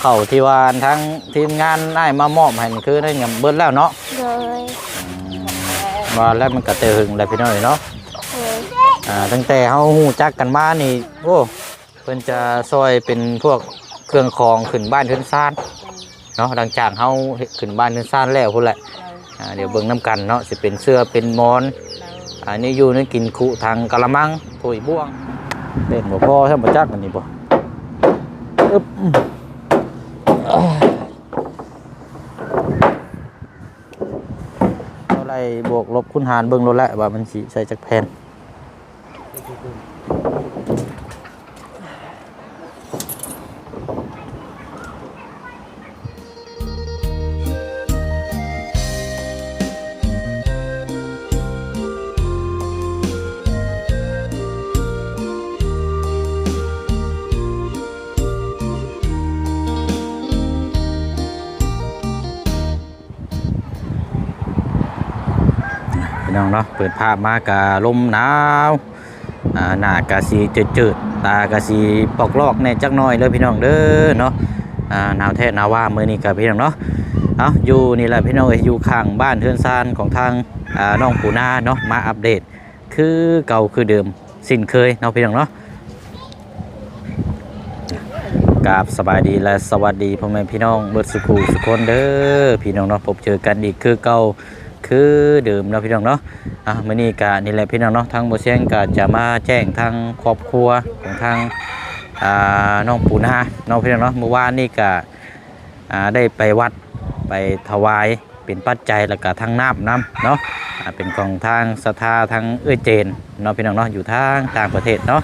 เข้าที่ว่าทั้งทีมงานได้มามอบให้นี่คือได้เงินเบิดแล้วเนาะโดยว่าแล้วมันก็เตอหึงแล้วพี่น้อยเนาะโดยอ่าตั้งแต่เฮาฮู้จักกันมานี่โอ้เพิ่นจะซอยเป็นพวกเครื่องคองขึ้นบ้านขึ้นซ่านเนาะหลังจากเฮาเฮ็ดขึ้นบ้านขึ้นซ่านแล้วพุ่นแหละอ่าเดี๋ยวเบิ่งน้ำกันเนาะสิเป็นเสื้อเป็นหมอนอันนี้อยู่นี่กินคุทางกะละมังถ้วยบ่วงเล่นบ่พอถ้าบ่จักมันนี่บ่อึ๊บ เท่าไรบวกลบคูณหารเบิ่งโลดแล้วว่ามันสิใส่จักแผ่น ปิดภาพมากะลมหนาวหน้ากะสีจืดๆตากะสีปอกลอกแน่จักหน่อยเลยพี่น้องเด้อเนาะหนาวแท้หนาวว่ามื้อนี้กับพี่น้องเนาะเอาอยู่นี่แหละพี่น้องอยู่ข้างบ้านเทือนซานของทางน้องปูนาเนาะมาอัปเดต คือเก่าคือเดิมสิ้นเคยเนาะพี่น้องเนาะกราบสบายดีและสวัสดีพ่อแม่พี่น้องเบิดสุขูสุขคนเด้อพี่น้องเนาะพบเจอกันอีกคือเก่า คือเดิมเนาะพี่น้องเนาะอะมื้อนี้ก็นี่แหละพี่น้องเนาะทางบ่เสียงก็จะมาแจ้งทางครอบครัวของทางอ่าน้องปูนาน้องพี่น้องเนาะเมื่อวานนี่ก็อ่าได้ไปวัดไปถวายเป็นปัจจัยแล้วก็ทางน้ำน้ำเนาะอ่าเป็นของทางศรัทธาทางเอื้อเจนเนาะพี่น้องเนาะอยู่ทางต่างประเทศเนาะ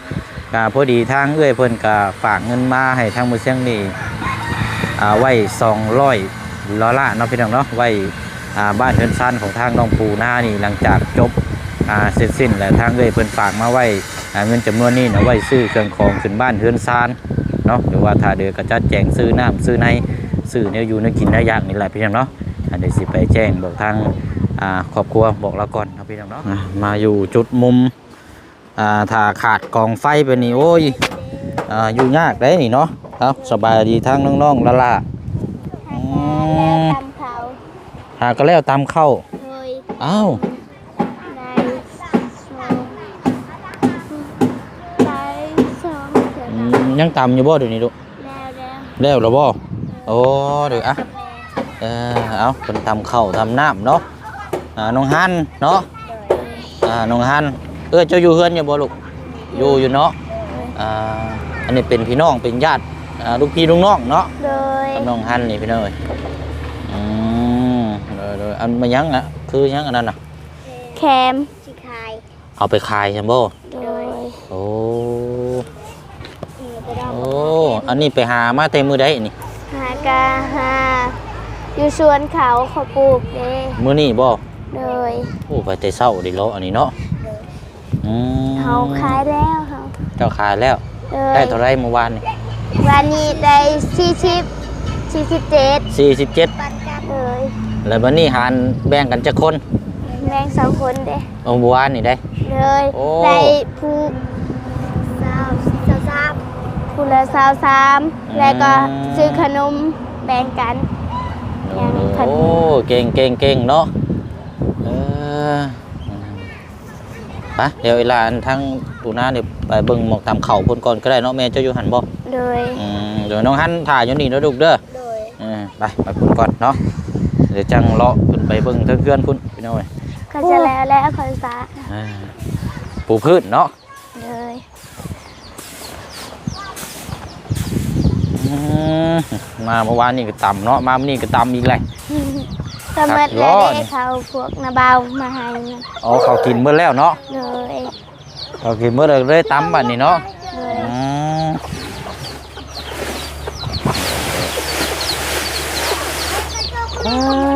ก็พอดีทางเอื้อเพิ่นก็ฝากเงินมาให้ทางบ่เสียงนี่อ่าไว้200ดอลลาร์เนาะพี่น้องเนาะไว้อ่า บ้านเฮือนซันของทางน้องปูหน้านี่หลังจากจบเสร็จสิ้นแล้วทางเอ้ยเพิ่นฝากมาไว้เงินจำนวนนี้นะไว้ซื้อเครื่องของขึ้นบ้านเฮือนซานเนาะหรือว่าถ้าเดือกระจัดแจงซื้อน้ำซื้อในซื้อเนี่ยอยู่ในกินได้ยากนี่แหละพี่น้องเนาะอันนี้สิไปแจ้งบอกทางครอบครัวบอกเราก่อนเนาะพี่น้องเนาะมาอยู่จุดมุมถ้าขาดกองไฟไปนี่โอ้ยออยู่ยากได้นี่เนาะครับสบายดีทางน้องๆละล่ะอืม ตามเขา หาก็แล้วตามเข้าโดยอ้าวในสองในสองเถื่อนอืมยังตำอยู่บ่เดี๋ยวนี้ลูกแล้วแล้วแล้วเหรอบ่โอ้เดี๋ยวอะเออเอาเป็นทำข้าวทำน้ำเนาะอ่าน้องฮันเนาะอ่าน้องฮันเออเจ้าอยู่เฮือนอยู่บ่ลูกอยู่อยู่เนาะอ่าอันนี้เป็นพี่น้องเป็นญาติอ่าลูกพี่ลูกน้องเนาะโดยกับน้องฮันนี่พี่น้องเอ้ยอืมเดี๋ยวๆ อันมายังอะคือยังอันนั้นน่ะ แคมสิคายเอาไปขายใช่บ่โดยโอ้โอ้อันนี้ไปหามาเต็มมือได้นี่หากาหาอยู่สวนเขาเขาปลูกเด้มื้อนี้บ่โดยโอ้ไปแต่เช้าดิโลอันนี้เนาะอืมเขาขายแล้วเขาเจ้าขายแล้ว โดได้ยเท่าไรเมื่อวานนี่วันนี้ได้สี่สิบสี่สิบเจ็ดสี่สิบเจ็ดเลย แล้ววันนี้หารแบ่งกันจะคนแมงสองคนเด้เอาเมื่อวานนี่ได้ เลยโอ้ได้ผู้สาวสาวสามผู้ละสาวสามแล้วก็ซื้อขนมแบ่งกัน อย่างนี้พันโอ้เก่งเก่งเก่งเนาะเออไปเดี๋ยวเวลาอันทั้งตูน่าเนี่ยไปเบิ่งหมอกตามเข่าพุ่นก่อนก็ได้เนาะแม่เจ้าอยู่หันบ่โดยอืมเดี๋ยวน้องหันถ่ายอยู่นี่เนาะลูกเด้อ โดย เออไปไปพุ่นก่อนเนาะเดี๋ยวจังเลาะขึ้นไปเบิ่งเพื่อนๆพุ่นพี่น้อยก็จะแล้วแล้วคอนฟ้าอ่าปลูกพืชเนาะเลยอืมมาเมื่อวานนี่ก็ต่ำเนาะมาวันนี้ก็ต่ำอีกเลยก็เมื่อร้แล้วอนได้เขาพวกนาเบามาให้เงินอ๋อเขากินเมื่อแล้วเนาะเลยเขากินเมื่อเลยเลยต่ำบัดนี้เนาะเลยอืมตัวแล้วพอดีเลยบัดนี้เนา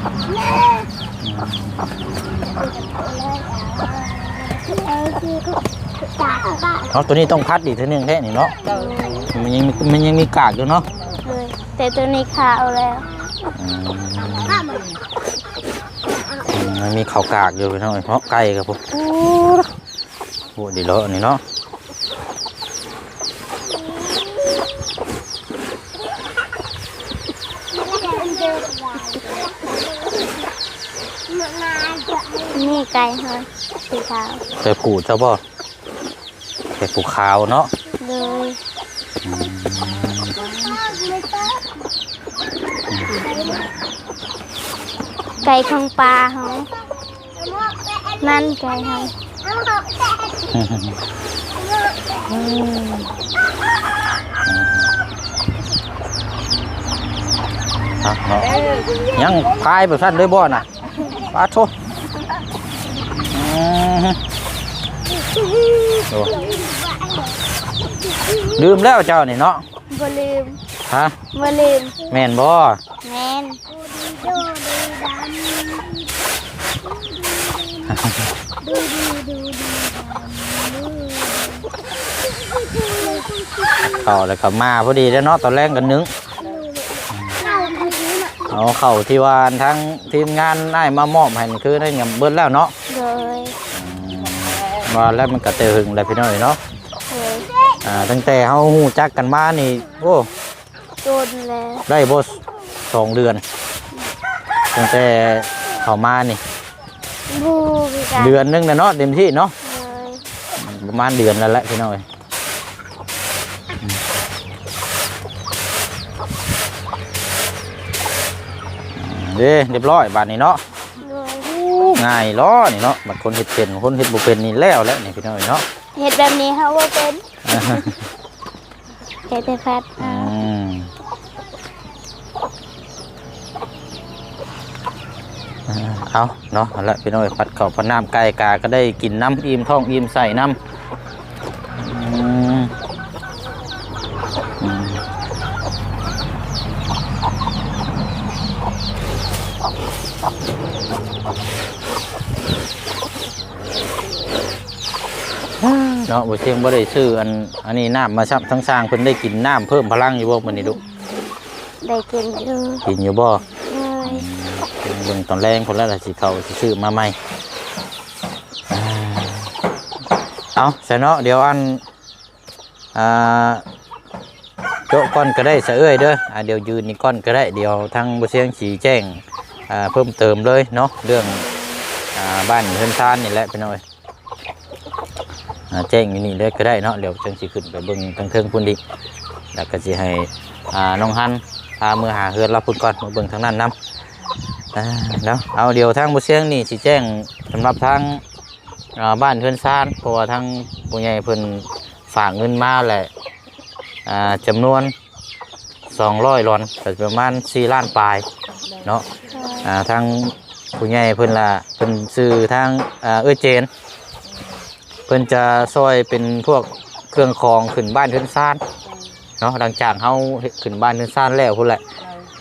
เสือดโอ้ถือว่าตำได้หลายเนาะอืมำเอาตัวนี้ต้องพัดอีกทีหนึงแค่นี้เนาะมันยังมีมันยังมีกากอยู่เนาะเลยแต่ตัวนี้ขาวแล้วอืมมันมีข้าวกากอยู่พี่น้องเพราะไก่ครับผมโอ้ดีแล้วอันนี้เนาะ นี่ไก่ฮะสีขาวใส่ผูเจ้าบ่ใส่ผูขาวเนาะเลยไก่ของปลาเขานั่นไก่เขาอืมอะเนาะยังพายแบบสั้นด้วยบ่น่ะปลาโทอืม โอ้ลืมแล้วเจ้านี่เนาะบ่ลืมฮะบ่ลืมแม่นบ่แม่นเข้าแล้วก็มาพอดีแล้วเนาะตอนแรกกันนึงเอาเข้าที่ว่าทั้งทีมงานได้มามอบให้นี่คือได้เงินเบิดแล้วเนาะเลย ว่าแล้วมันก็เตะหึงแล้วพี่น้อยเนาะเลยอ่าตั้งแต่เฮาฮู้จักกันมานี่โอ้โดนแล้วได้บ่สองเดือน ตั้งแต่เข้ามานี่บูคือกันเดือนหนึงนะเนาะเต็มที่เนาะเลยประมาณเดือนแล้วแหละพี่น้อยเด้เรียบร้อยบาดนี้เนาะเลย ง่ายล้อนี่เนาะบัดคนเฮ็ดเป็นคนเฮ็ดบ่เป็นนี่แล้วแหล้วนี่พี่น้อยเนาะเห็ดแบบนี้เขาว่าเป็นเห็ดแต่แฟตอืมอ่าเอาเนาะเอาละพี่น้อยผัดข้าวผัดน้ำไก่กาก็ได้กินน้ำอิ่มท้องอิ่มใส่น้ำ เนาะบ่เชียงบ่ได้ซื้ออันอันนี้น้ำมาซับทั้งสร้างเพิ่นได้กินน้ำเพิ่มพลังอยู่บ่มื้อนี้ลูกได้กินอยู่กินอยู่บ่เลยเบิ่งตอนแรกคนละละสิเขาสิซื้อมาใหม่อ่าเอาใส่เนาะเดี๋ยวอันอ่าโจ๊ะก้อนก็ได้เสะเอ้ยเด้ออ่าเดี๋ยวยืนนี่ก้อนก็ได้เดี๋ยวทางบุเสียงสีแจ้งอ่าเพิ่มเติมเลยเนาะเรื่องอ่าบ้านเฮือนซานนี่แหละพี่น้อยอ่า แจ้งอยู่นี่เลยก็ได้เนาะเดี๋ยวจังสิขึ้นไปเบิ่งทางเทิงพุ่นดิแล้วก็สิให้น้องฮันพาเมื่อหาเฮือนเราพุ่นก่อนมาเบิ่งทางนั้นนำเนาะเอาเดี๋ยวทางบุเชียงนี่สิแจ้งสำหรับทางบ้านเพื่อนซ่านเพราะว่าทางผู้ใหญ่เพิ่นฝากเงินมาแหละอ่าจำนวน200ลอนก็ประมาณ4ล้านปลายเนาะทางผู้ใหญ่เพิ่นละเพิ่นซื้อทางเอ้ยเจน พิ่นจะซอยเป็นพวกเครื่องคองขึ้นบ้านเพื่อนซ่านเนาะหลังจากเฮาเฮ็ดขึ้นบ้านเพื่อนซ่านแล้วพุ่นแหละ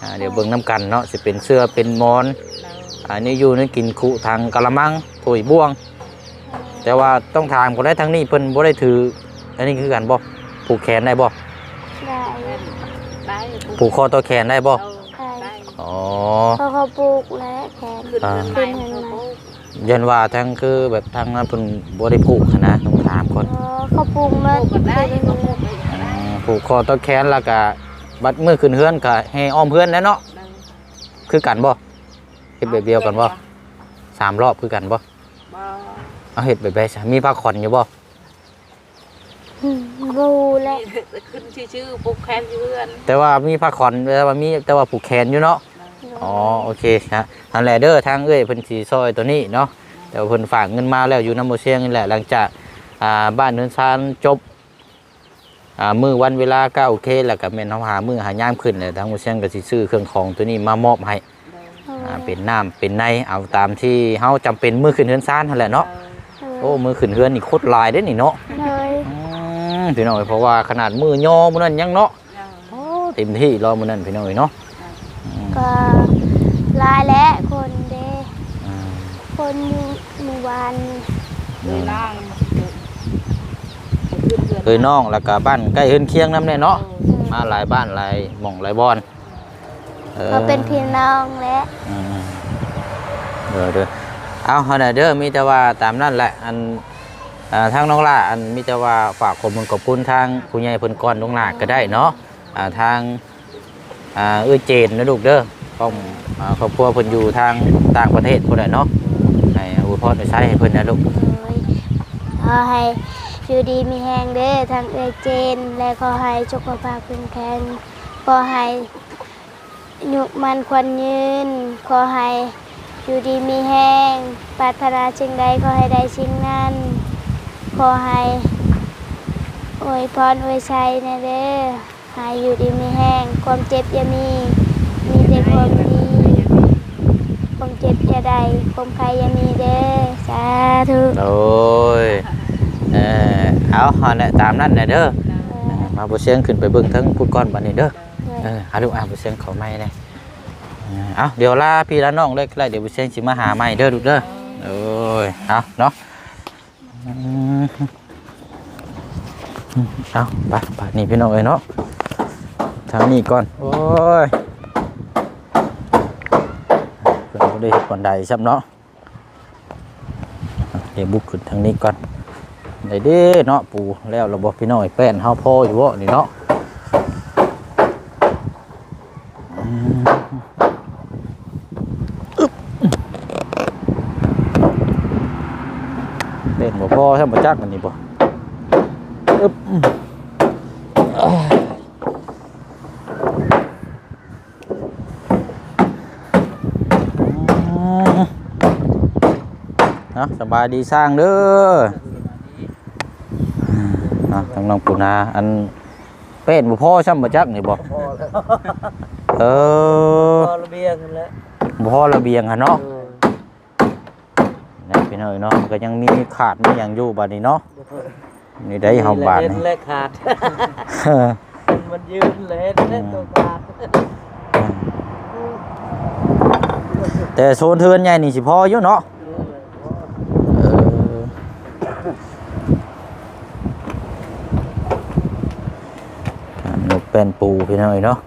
อ่าเดี๋ยวเบิ่งน้ำกันเนาะสิเป็นเสื้อเป็นหมอนอันนี้อยู่ในกินคุทางกะละมังถุยบ่วง แต่ว่าต้องทางบ่ได้ทางนี้เพิ่นบ่ได้ถืออันนี้คือกันบ่ผูกแขนได้บ่ได้ได้ผูกคอต่อแขนได้บ่ได้อ๋อเพราะเขาปลูกและแขนขึ้นอ่าเงินไปเขาปลูก ยันว่าทางคือแบบทางนั้นเพิ่นบ่ได้ผูกหั้นนะต้องถามก่อนเพราะเขาปลูกปมาลูกก็ได้เขาปลูกไปก็อืได้มผูกคอต่อแขนแล้วก็บัดมือขึ้นเฮือนก็ให้อ้อมเฮือนแหล้วเนาะคือกันบ่เฮ็ดแบบเดียวกันบ่สามรอบคือกันบ่บ่เอาเฮ็ดแบบใดซะมีผ้าขอนอยู่บ่อืมบูและ ขึ้นชื่อๆปลูกแคนอยู่เพื่อนแต่ว่ามีผ้าขอนแต่ว่ามีแต่ว่าผูกแขนอยู่เนาะ อ๋อโอเคนะนั่นแหละเด้อทางเอ้ยเพิ่นสีซอยตัวนี้เนาะแต่ว่าเพิ่นฝากเงินมาแล้วอยู่น้ำโมเชียงนี่แหละหลังจากอ่าบ้านเนินซานจบอ่ามือวันเวลาก็โอเคแล้วก็แม่นเฮาหามือหายามขึ้นเลยทางโมเชียงก็สิซื้อเครื่องของตัวนี้มามอบให้อ่าเป็นน้ำเป็นในเอาตามที่เฮาจำเป็นมือขึ้นเฮือนซานนั่นแหละเนาะโอ้มือขึ้นเฮือนนี่โคตรหลายเด้อนี่เนาะเลยอืมพี่น้องเอ้ยเพราะว่าขนาดมือย่อมื้อนั้นยังเนาะยังโอ้เต็มที่รอมื้อนั้นพี่น้องเอ้ยเนาะอืม ก็หลายและคนเด้อ่าคนอยู่หมู่บ้านเลยนั่งขึ้นเรือนเคยน้องแล้วก็บ้านใกล้เฮือนเคียงนำแน่เนาะเออมาหลายบ้านหลายหม่องหลายบ่อนเออ ก็เป็นพี่น้องและอืมเด้อเด้อเอาเฮาน่ะเด้อมีแต่ว่าตามนั้นแหละอันอ่าทางน้องล่าอันมีแต่ว่าฝากขอบคุณขอบคุณทางผู้ใหญ่เพิ่นก่อนน้องล่าก็ได้เนาะอ่าทาง อ่าเอื้อเจนนะลูกเด้อต้องอ่าครอบครัวเพิ่นอยู่ทางต่างประเทศพุ่นน่ะเนาะให้อวยพรไปใช้ให้เพิ่นนะลูกขอให้อยู่ดีมีแหงเด้อทางเออเจน และขอให้สุขภาพแข็งแรงขอให้ยุมันควันยืน ขอให้อยู่ดีมีแหงปรารถนาสิ่งใดขอให้ได้สิ่งนั้นขอให้อวยพรอวยชัยนะเด้อ ให้อยู่ดีมีแห้ง ความเจ็บอย่ามี มีแต่ความดี ความเจ็บจะได้ความใครอย่ามีเด้อ สาธุโอ้ยเออเอาเฮาน่ะตามนั้นน่ะเด้ออ่ามาบ่เสียงขึ้นไปเบิ่งทั้งพูดก่อนบัดนี้เด้อ เออหาลูกอะบุเซียงเขาไม่เลยเอาเดี๋ยวลาพี่ละน้องเลยก็ได้เดี๋ยวบุเซียงสิมาหาใหม่เด้อลูกเด้อ โอ้ยเอาเนาะอืมเอาไปไปนี่พี่น้องเอ้ยเนาะ ทางนี้ก่อน โอ้ยเพิ่นบ่ได้เฮ็ดก่อนใดซับเนาะเดี๋ยวบุกขึ้นทางนี้ก่อนได้เด้เนาะปูแล้วระบบพี่น้องไอ้แป้นเฮาพออยู่บ่นี่เนาะเล่นบ่พอใช่บ่จักมันนี่บ่อึ๊บนะ สบายดีสร้างเด้อนะทางน้องปูนาอันเป็นบ่พอใช่บ่จักนี่บ่พอแล้วเออพอระเบียงนั่นแหละบ่พอระเบียงหั่นเนาะเออนี่พี่น้อยเนาะมันก็ยังมีขาดมีหยังอยู่บัดนี้เนาะนี่ได้เฮาบาดเล่นนี่ และขาด มันยืนเลยเล่นตัวขาดแต่โซนเทือนใหญ่นี่สิพออยู่เนาะเอออ่านกเป็นปูพี่น้อยเนาะ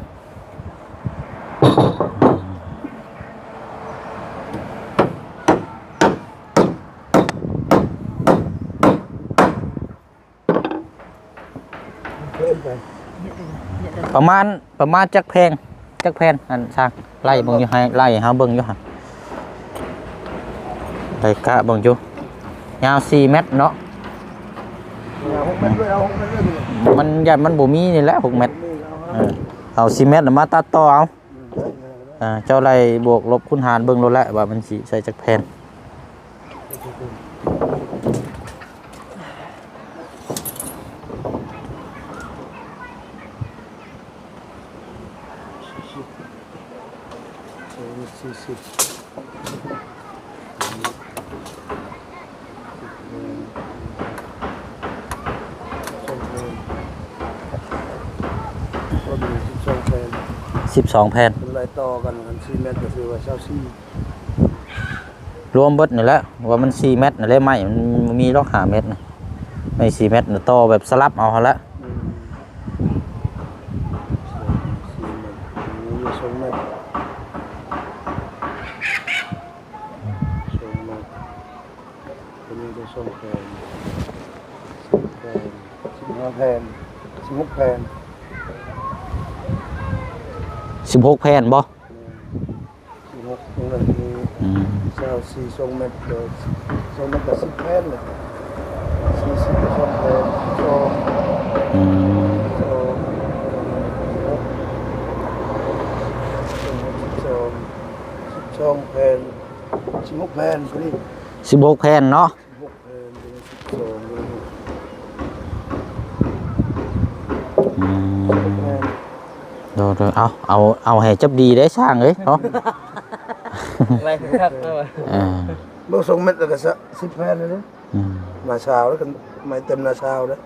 ประมาณประมาณจักแพงจักแพนอันสร้างไล่เบิ่งอยู่ให้ไล่ให้เฮาเบิ่งอยู่หั่นไล่กะเบิ่งอยู่ยาว4เมตรเนาะเอาหกเม็ดด้วยเอาหกเม็ดด้วยดิมันยันมันบ่มีนี่แหละ6เมตร เอาซีเมตรน่ะมาตัดต่อเอาอ่าเจ้าไรบวกลบคูณหารเบิ่งโลดแล้วว่ามันสิใส่จักแผ่น สี่สิบ ก็มีสิบสองแผ่น12แผ่นเป็นไรต่อกันกันสี่เมตรก็คือว่าเช่าสี่รวมเบิดนี่แหละว่ามัน4เมตรนั่นแหละไม้มันมีรอก5เมตรนะไม่4เมตรน่ะต่อแบบสลับเอาหั่นละ อืมสี่เมตรมีสองเมตรสองเมตรตัวนี้จะสองแผ่นแผ่นสิบห้าแผ่นสิบหกแผ่น 16แผ่นบ่สิบหกตรงนั้นมีอืมเจ้าสี่สองเมตรเดียวสองเมตรกับสิบแผ่นเลยสี่สิบสองแผ่นสองอืมสองหกสองสิบสองแผ่นสิบหกแผ่นพอดี16แผ่นเนาะ เดี๋ยวๆเอาเอาเอาให้จับดีได้ช่างเอ้ยเนาะอะไรครับเออเออเมื่อสองเมตรแล้วก็สิบแผ่นเลยนะอืมนาชาวแล้วกันไม่เต็มนาชาวแล้ว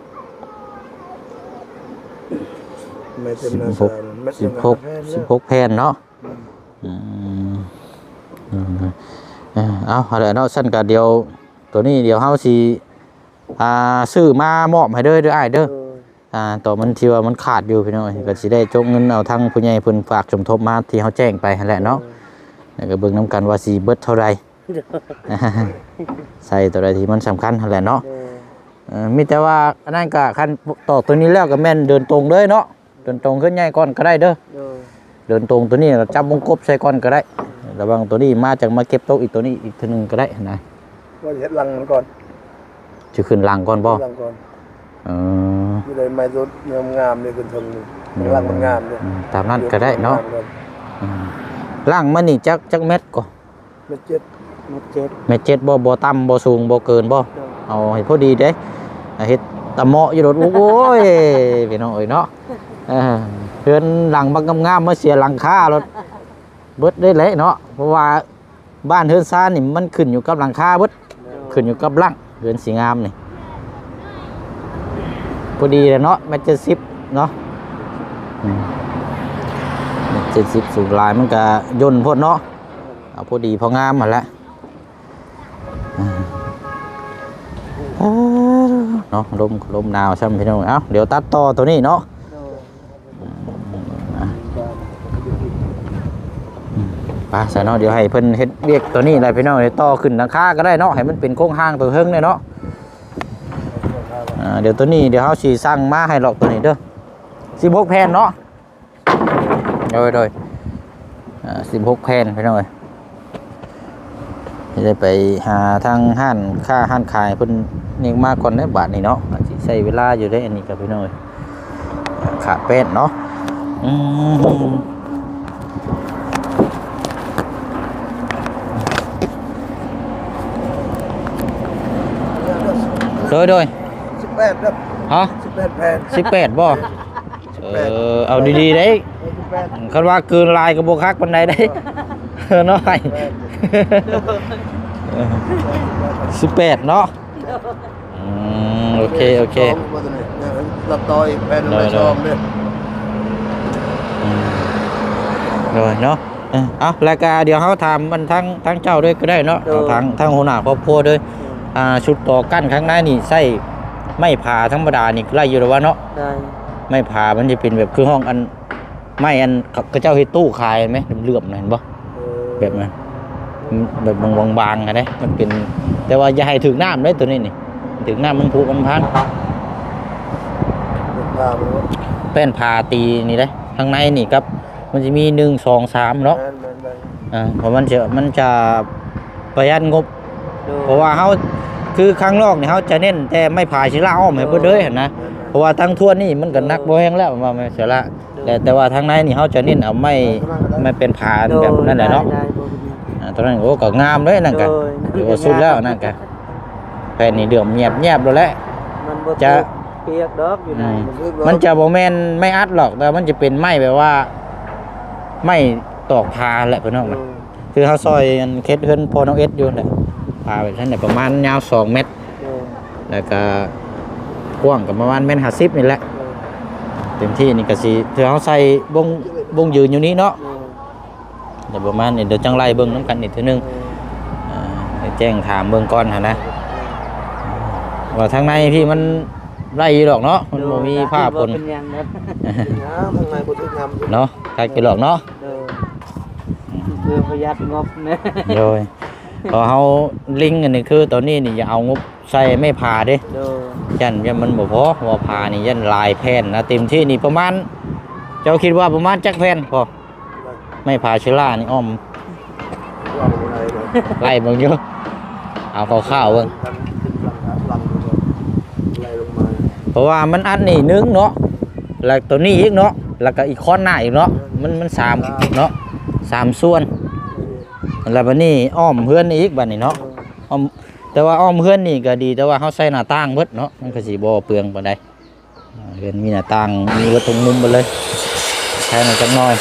ไม่เต็มนาหกซาไม่เต็สิมบนาหกแพนสิบแล้วหกแผ่นเนาะอืมอืมเออเอาเอาละเนาะสั้นก็เดียว ตัวนี้เดี๋ยวเฮาสิอ่าซื้อมามอบให้เด้อเด้ออ้ายเด้อเอออ่าต่อมันที่ว่ามันขาดอยู่พี่น้อยก็สิได้จกเงินเอาทางผู้ใหญ่เพิ่นฝากสมทบมาที่เฮาแจ้งไปหั่นแหละเนาะแล้วก็เบิ่งนํกันว่าสิเบิดเท่าใดใส่ตัวใดที่มันสำคัญหั่นแหละเนาะเออเออมีแต่ว่าอันนั้นก็คันต่อตัวนี้แล้วก็แม่นเดินตรงเลยเนาะเดินตรงขึ้นใหญ่ก่อนก็ได้เด้อเออเดินตรงตัวนี้เราจับวงกบใส่ก่อนก็ได้ ระวังตัวนี้มาจากมาเก็บโต๊ะอีกตัวนี้อีกตัวหนึงก็ได้นะว่าจะเฮ็ดลังมันก่อนจะขึ้นหลังก่อนบ่ ลังก่อนเอออยู่ในไม้รถงามงามๆเลยขึ้นทางนี้ลังมันงามเลยอืมตามนั้นก็ได้เนาะก่ออืมล่างมันนี่จักจักเม็ดก็เม็ดเจ็ดเม็ดเจ็ดเม็ดเจ็ดบ่บ่ต่ำบ่สูงบ่เกินบ่เอาให้พอดีเด้อ่าเฮ็ดตะเหมาะอยู่รถโอ้ยพี่น้องเอ้ยเนาะเออเพื่อนหลังบักงามๆมาเสียหลังคารถเบิดได้เลยเนาะเพราะว่าบ้านเฮือนซ่านนี่มันขึ้นอยู่กับหลังคาเบิดขึ้นอยู่กับหลังเฮือนสีงามนี่ พอดีเลยเนาะแมตเจ็ดสิบเนาะอืมเจ็ดสิบสูงลายมันก็ย่นโพดเนาะเอาพอดีพองามมาแล้วเนาะลมลมหนาวใช่ำพี่น้องเอ้าเดี๋ยวตัดต่อตัวนี้เนาะไปใส่เนาะเดี๋ยวให้เพิ่นเฮ็ดเวียกตัวนี้อะไรพี่น้องเดี๋ยวต่อขึ้นหลังคาก็ได้เนาะให้มันเป็นโค้งห้างตัวเฮิงเลยเนาะ อ่าเดี๋ยวตัวนี้เดี๋ยวเฮาสิสร้างมาให้หรอกตัวนี้เด้อ16แผ่นเนาะโดยโดยอ่า16แผ่นพี่น้อยจะได้ไปหาทางห้านค่าห้านขายเพิ่นนี่มากก่อนได้บาทนี่เนาะอาจสิใช้เวลาอยู่ได้อันนี้กับพี่น้อยขาดเป็ดเนาะอืมโดยโดย แปดครับฮะสิบแปดแผ่นสิบแปดบ่เออเอาดีๆได้สิบแปดคันว่าเกินลายกระโบคักปันใดได้เออน้อยสิบแปดเนาะอืมโอเคโอเคสงว่าตัวนี้เนี่ยรับต่ออีกแผ่นหนึ่งได้ไม่ชอบเนี่ยอืมเลยเนาะเออเอารายการเดี๋ยวเขาทำมันทั้งทั้งเจ้าด้วยก็ได้เนาะเอาทั้งทั้งหัวหน้าครอบครัวด้วย อ่าชุดต่อกั้นข้างหน้านี่ใส่ ไม่ผ่าธรรมดานี่ไล่อยู่แล้ววะเนาะได้ไม่ผ่ามันจะเป็นแบบคือห้องอัน ไม่อันเขาเจ้าเฮ็ดตู้ขายไหมเหลื่อมๆนะเห็นปะเออแบบนั้นแบบบางๆอะนะมันเป็น แต่ว่าอย่าให้ถึงน้ำเลยตัวนี้นี่ถึงน้ำมันผุมันพันเป็นภาพมันว่าแป้นผ่าตีนี่ได้ข้างในนี่ครับ มันจะมีหนึ่งสองสามเนาะแม่นแม่นแม่นอ่าเพราะมันจะมันจะประหยัดงบ เพราะว่าเขา คือข้างนอกนี่เขาจะเน้นแต่ไม่ผ่าชิลาอ้อมให้เพื่อเด้อเห็นนะเพราะว่าทั้งทั่วนี่มันก็นักบ่แห้งแล้วว่าไม่เสียละแต่แต่ว่าทางในนี่เขาจะเน้นเอาไม่ไม่เป็นผ่าแบบนั่นแหละเนาะได้บ่เป็นหยังอ่าตอนนั้นโอ้ก็งามเลยนั่นกันโดยถือว่าสุดแล้วนั่นกันแผ่นนี่เดือมเงียบเงียบแล้วแหละมันบ่จะเปียกดอกอยู่ในอืมรู้สึกว่ามันจะโมเมนไม่อัดหรอกแต่มันจะเป็นไม้แบบว่า ไม่ตอกพาแหละพี่น้องเอนะอคือเขาซอยอันเคสเพื่อนพอน้องเอสอยู่แหละ พาไปท่านเนี่ยประมาณยาวสองเมตรเออแล้วก็กว้างกับประมาณเมตรห้าสิบนี่แหละเออเต็มที่นี่ก็สิเธอเขาใส่บงบงยืนอยู่นี้เนาะเออเดี๋ยวประมาณนี้เดี๋ยวจังไล่เบิ้งน้ำกันอีกทีนึงเอออ่าเดี๋ยวแจ้งถามเบิ้งก่อนหนนะว่าทางในพี่มันไล่อยู่หรอกเนาะมันบ่มีผ้าปนบ่เป็นหยังนะน้ำข้างในบนทึกงามอยู่เนาะใครกินหรอกเนาะเออเพื่อประหยัดงบนะโดย พอเขาลิงก์อันนี้คือตอนนี้นี่อย่าเอางบใส่ไม่ผ่าเด้เออยันยันมันบ่พอเพราะว่าผ่านี่ยันลายแผ่นนะเต็มที่นี่ประมาณ เจ้าคิดว่าประมาณจักแผ่นพอไม่ผ่าเชล่านี่อ้อมว่าเป็นอะไรเลยไล่เบิ่งอยู่เอาข้าวๆเบิ่งทำติดหลังหาหลังดูก่อนไล่ลงมาเพราะว่ามันอันนี่หนึงเนาะแล้วตัวนี้อีกเนาะแล้วก็อีกค้อนหน้าอีกเนาะมันมันสามเนาะสามส่วน แล้วบัดนี้อ้อมเพื่อนอีกบัดนี้เนาะอ้อมแต่ว่าอ้อมเพื่อนนี่ก็ดีแต่ว่าเขาใส่หน้าต่างมืดเนาะมันก็สีบ่เปลืองปไนใเพื่นมีหน้าต่างมีวัตถุมุมไปเลยแทนจังน้อย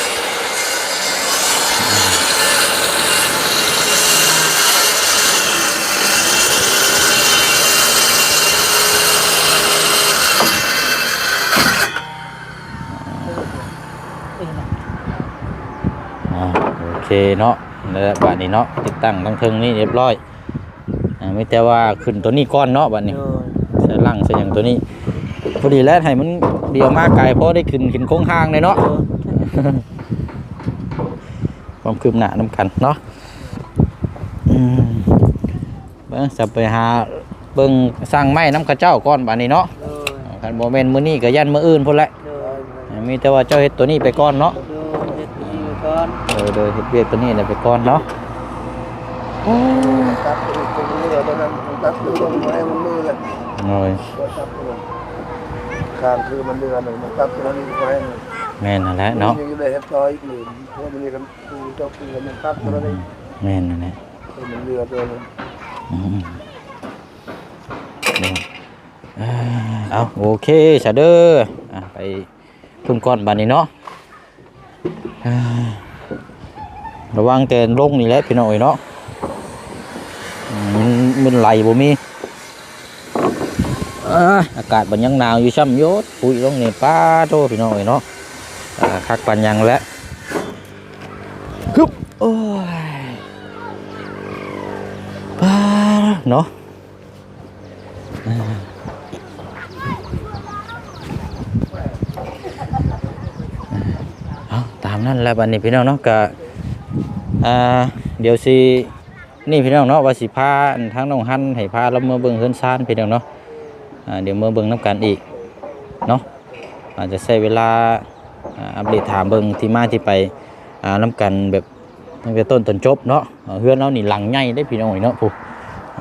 โอเคเนาะ แล้วบัดนี้เนาะติดตั้งทั้งเทิงนี่เรียบร้อยอ่ามีแต่ว่าขึ้นตัวนี้ก่อนเนาะบัดนี้โดยใส่ลังใส่หยังตัวนี้พอดีแล้วให้มันเดียวมากไกลเพราะได้ขึ้นขึ้นโค้งห้างเลยเนาะความคืบหน้าน้ำกันเนาะอืมเบิ่งจะไปหาเบิ่งสร้างไม้น้ำกระเจ้าก่อนบัดนี้เนาะโดยคันบ่แม่นมื้อนี้ก็ยันมื้ออื่นพุ่นแหละโดยมีแต่ว่าเจ้าเฮ็ดตัวนี้ไปก่อนเนาะ โดยเฮ็ดดีไว้ ก่อนเออเดยเฮ็ดเวียกตัวนี้เนี่ยไปก่อนเนาะตัดตรงนี้เดี๋ยวตอนนั้นตัดตรงไม้มันมือเลยโอ้ยก็ตัดตรงข้างคือมันเดือนหนึ่งมันตัดตรงนี้ไว้แม่นนั่นแหละเนาะยังอยู่ในเฮ็ดซอยอีกหนึ่งเพราะมันนี่กันคือเจ้าคือมันตัดตรงนี้แม่นนั่นแหละมันเรือนตัวนึงเอาโอเคซะเดออะไปพุ่นก่อนบัดนี้เนาะ ระวังแต่ลงนี่แหละพี่น้องเอ้ยเนาะมันมันไหลบ่มีอากาศมันยังหนาวอยู่ช่ำยดปุ๋ยลงนี่ป้าโตพี่น้องเอ้ยเนาะคักปันยังแล้วฮึบโอ้ยป้าเนาะเอาตามนั้นแหละบัดนี้พี่น้องเนาะก็ อ่าเดี๋ยวสินี่พี่น้องเนาะว่าสิพาทั้งน้องหันให้พาเราเมื่อเบิ่งเฮือนซ่านพี่น้องเนาะอ่าเดี๋ยวเมื่อเบิ่งน้ำกันอีกเนาะอาจจะใช้เวลาอัปเดตถามเบิ่งที่มาที่ไปอ่าน้ำกันแบบตั้งแต่ต้นจนจบเนาะเฮือนเรานี่หลังใหญ่ได้พี่น้องเนาะผู้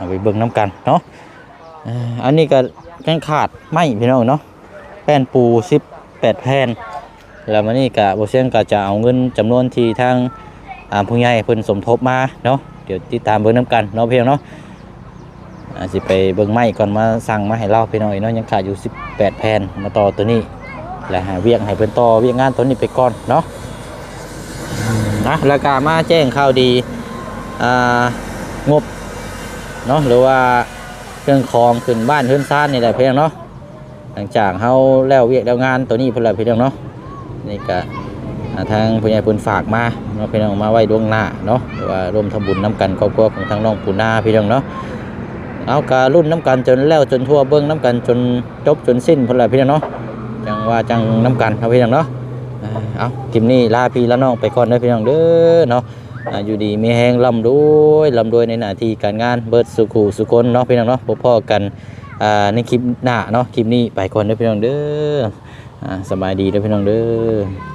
ไปเบิ่งน้ำกันเนาะอันนี้ก็ยังขาดไม้พี่น้องเนาะแป้นปู18แผ่นแล้วมันนี่กะบเซียนก็จะเอาเงินจำนวนที่ทาง ผู้ใหญ่เพิ่นสมทบมาเนาะเดี๋ยวติดตามเบิ่งน้ำกันเนาะเพียงเนาะอ่าสิไปเบิ่งไม้ก่อนมาสั่งมาให้เราพี่น้อยเนาะยังขาดอยู่ 18 แผ่นมาต่อตัวนี้แล้วหาเวียงให้เพิ่นต่อเวียงงานตัวนี้ไปก่อนเนาะนะแล้วก็มาแจ้งข่าวดีอ่างบเนาะหรือว่าเครื่องคองขึ้นบ้านขึ้นซ่านนี่แหละเพียงเนาะหลังจากเฮาแล้วเวียกแล้วงานตัวนี้เพิ่นล้วเพียงเนาะนี่ก็ ทางผู้ใหญ่เพิ่นฝากมาเนาะพี่น้องมาไว้ดวงหน้าเนาะหรือว่าร่วมทำบุญน้ำกันครอบครัวของทางน้องปูนาพี่น้องเนาะเอาการุ่นน้ำกันจนแล้วจนทั่วเบิ้องน้ำกันจนจบจนสิ้นพุ่นละพี่น้องเนาะจังว่าจังน้ำกันครับพี่น้องเนาะเอาคลิปนี้ลาพี่ละน้องไปก่อนเด้พี่น้องเด้อเนาะอยู่ดีมีแหงลำด้วยลำด้วยในหน้าที่การงานเบิดสุขูสุคนเนาะพี่น้องเนาะพบพ่อกันในคลิปหน้าเนาะคลิปนี้ไปก่อนเด้พี่น้องเด้อสบายดีเด้พี่น้องเด้อ